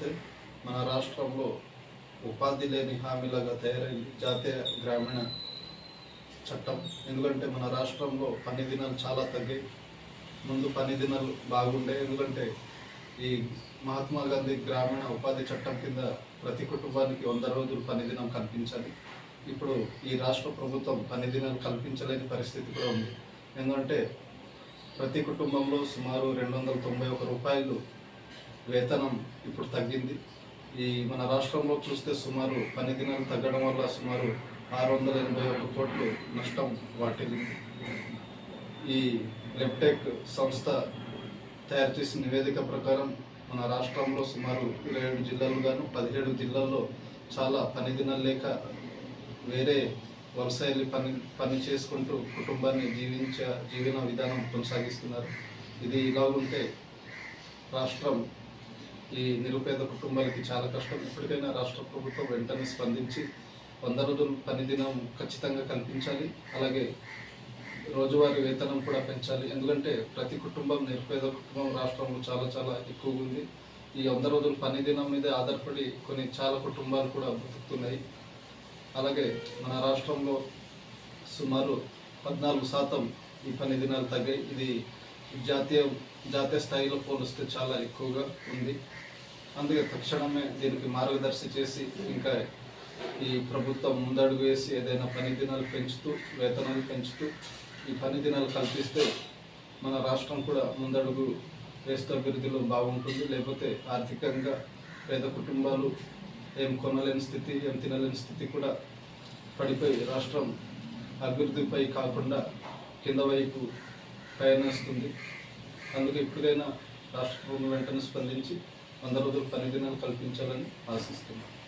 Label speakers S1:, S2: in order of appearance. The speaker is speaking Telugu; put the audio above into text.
S1: చూస్తే మన రాష్ట్రంలో ఉపాధి లేని హామీలాగా తయారైంది జాతీయ గ్రామీణ చట్టం. ఎందుకంటే మన రాష్ట్రంలో పని దినాలు చాలా తగ్గాయి. ముందు పని దినాలు బాగుండే. ఎందుకంటే ఈ మహాత్మా గాంధీ గ్రామీణ ఉపాధి చట్టం కింద ప్రతి కుటుంబానికి వంద రోజులు పని దినం కల్పించాలి. ఇప్పుడు ఈ రాష్ట్ర ప్రభుత్వం పని దినాలు కల్పించలేని పరిస్థితి కూడా ఉంది. ఎందుకంటే ప్రతి కుటుంబంలో సుమారు రెండు వందల తొంభై ఒక రూపాయలు వేతనం ఇప్పుడు తగ్గింది. ఈ మన రాష్ట్రంలో చూస్తే సుమారు పని దినాలు తగ్గడం వల్ల సుమారు ఆరు వందల ఎనభై ఒక కోట్లు నష్టం వాటిల్లింది. ఈ లెప్టెక్ సంస్థ తయారు చేసిన నివేదిక ప్రకారం మన రాష్ట్రంలో సుమారు ఇరవై ఏడు జిల్లాలు గాను పదిహేడు జిల్లాల్లో చాలా పని దినాలు లేక వేరే వలస వెళ్ళి పని పని చేసుకుంటూ కుటుంబాన్ని జీవించ జీవన విధానం కొనసాగిస్తున్నారు. ఇది ఇలా ఉంటే రాష్ట్రం ఈ నిరుపేద కుటుంబాలకి చాలా కష్టం. ఇప్పటికైనా రాష్ట్ర ప్రభుత్వం వెంటనే స్పందించి వంద రోజులు పని దినం ఖచ్చితంగా కల్పించాలి. అలాగే రోజువారీ వేతనం కూడా పెంచాలి. ఎందుకంటే ప్రతి కుటుంబం నిరుపేద కుటుంబం రాష్ట్రంలో చాలా చాలా ఎక్కువగా ఉంది. ఈ వంద రోజుల పని దినం మీదే ఆధారపడి కొన్ని చాలా కుటుంబాలు కూడా బతుకుతున్నాయి అలాగే మన రాష్ట్రంలో సుమారు పద్నాలుగు శాతం ఈ పని దినాలు తగ్గాయి. ఇది జాతీయ జాతీయ స్థాయిలో పోలిస్తే చాలా ఎక్కువగా ఉంది. అందుకే తక్షణమే దీనికి మార్గదర్శి చేసి ఇంకా ఈ ప్రభుత్వం ముందడుగు వేసి ఏదైనా పని దినాలు పెంచుతూ వేతనాలు పెంచుతూ ఈ పని దినాలు కల్పిస్తే మన రాష్ట్రం కూడా ముందడుగు వేస్తే అభివృద్ధిలో బాగుంటుంది. లేకపోతే ఆర్థికంగా పేద కుటుంబాలు ఏం కొనలేని స్థితి ఏం తినలేని స్థితి కూడా పడిపోయి రాష్ట్రం అభివృద్ధిపై కాకుండా కింద వైపు ప్రయాణిస్తుంది. అందుకే ఇప్పుడైనా రాష్ట్ర ప్రభుత్వం వెంటనే స్పందించి వంద రోజులు పని దినాలు కల్పించాలని ఆశిస్తున్నాను